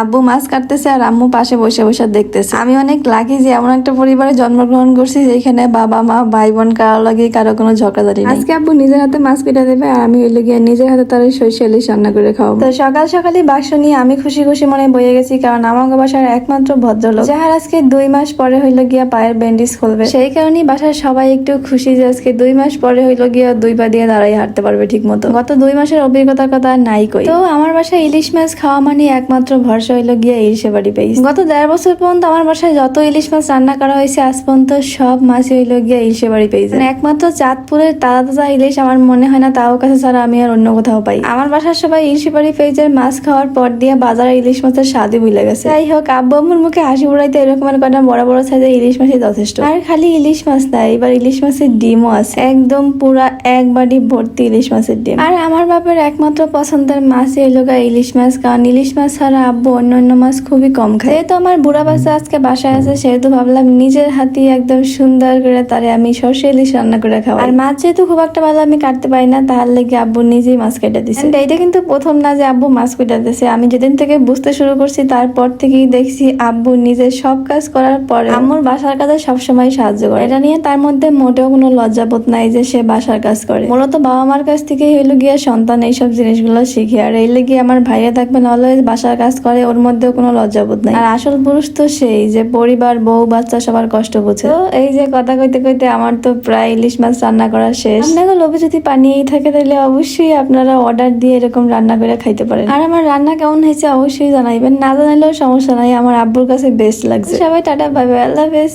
আব্বু মাছ কাটতেছে আর আম্মু পাশে বসে বসে দেখতেছে। আমি অনেক লাকি যে এমন একটা পরিবারে জন্মগ্রহণ করছি যেখানে বাবা মা ভাই বোন কারও লাগে কারও কোনো ঝগড়াঝাটি আজকে আব্বু নিজের হাতে মাছ কেটে দেবে আর আমি হইলে গিয়ে নিজের হাতে তার ইলিশ রান্না করে খাওয়াবো। তো সকাল সকালই বাক্স নিয়ে আমি খুশি খুশি মনে বয়ে গেছি কারণ আমাকে বাসার একমাত্র ভদ্রলোক। যাহার আজকে দুই মাস পরে হইল গিয়া পায়ের ব্যান্ডেজ খুলবে। সেই কারণেই বাসার সবাই একটু খুশি যে আজকে দুই মাস পরে হইল গিয়া দুই পা দিয়ে দাঁড়াই হাঁটতে পারবে ঠিক মতো গত দুই মাসের অভিজ্ঞতার কথা নাই কই। তো আমার বাসায় ইলিশ মাছ খাওয়া মানে একমাত্র ভরসা। হইল গিয়া ইলিশে বাড়ি পেয়েছি গত দেড় বছর পর্যন্ত আমার বাসায় যত ইলিশ মাছ রান্না করা হয়েছে আজ পর্যন্ত সব মাছই হইল গিয়া ইলিশে বাড়ি পেয়েছে মানে একমাত্র চাঁদপুরের তাজা তাজা ইলিশ আমার মনে হয় না তাও কাছে ছাড়া আমি আর অন্য কোথাও পাই। আমার বাসার সবাই ইলিশে বাড়ি পেয়েছে মাছ খাওয়ার পর দিয়ে বাজারে ইলিশ মাছের স্বাদই ভুলে গেছে। যাই হোক আব্বু আম্মুর মুখে হাসি উড়াইতে এরকমের কটা বড় বড় সাইজের ইলিশ মাছই যথেষ্ট। আর খালি ইলিশ মাছ না এবার ইলিশ মাছের ডিমও আছে। একদম পুরা এক বাড়ি ভর্তি ইলিশ মাছের ডিম। আর আমার বাপের একমাত্র পছন্দের মাছ এলো গা ইলিশ মাছ কারণ ইলিশ মাছ ছাড়া আব্বু অন্য অন্য মাছ খুবই কম খায় যেহেতু আমার বুড়া বাচ্চা আজকে বাসায় আছে, সেহেতু ভাবলাম নিজের হাতে একদম সুন্দর করে তারে আমি সর্ষে ইলিশ রান্না করে খাওয়া আর মাছ যেহেতু খুব একটা ভালো আমি কাটতে পারি না, তার লেগে আব্বু নিজেই মাছ কেটে দিছে। এইটা কিন্তু প্রথম না যে আব্বু মাছ কেটে দিছে। আমি যেদিন থেকে বুঝতে শুরু করছি, তারপর থেকেই দেখছি আব্বু নিজের সব কাজ করার পরে আম্মুর বাসার কাজে সবসময় সাহায্য করে। এটা নিয়ে তার মধ্যে মোটেও কোনো লজ্জাবোধ নাই যে সে বাসার কাজ করে। মূলত বাবা মার কাছ থেকেই হইল গিয়ে সন্তান এইসব জিনিসগুলো শিখে। আর এই লেগে আমার ভাইয়া থাকবেন অলওয়েজ বাসার কাজ করে ওর মধ্যে কোনো লজ্জাবোধ নাই। আর আসল পুরুষ তো সেই যে পরিবার বউ বাচ্চা সবার কষ্ট বুঝে। তো এই যে কথা কইতে কইতে আমার তো প্রায় ইলিশ মাছ রান্না করা শেষ। আপনাকে লোভে যদি পানিয়েই থাকে তাহলে অবশ্যই আপনারা অর্ডার দিয়ে এরকম রান্না করে খাইতে পারেন। আর আমার রান্না কেমন হয়েছে অবশ্যই জানাইবেন না জানাইলেও সমস্যা নাই আমার আব্বুর কাছে বেস্ট লাগছে। সবাই টাটা বাই বাই আল্লাহ হাফেজ।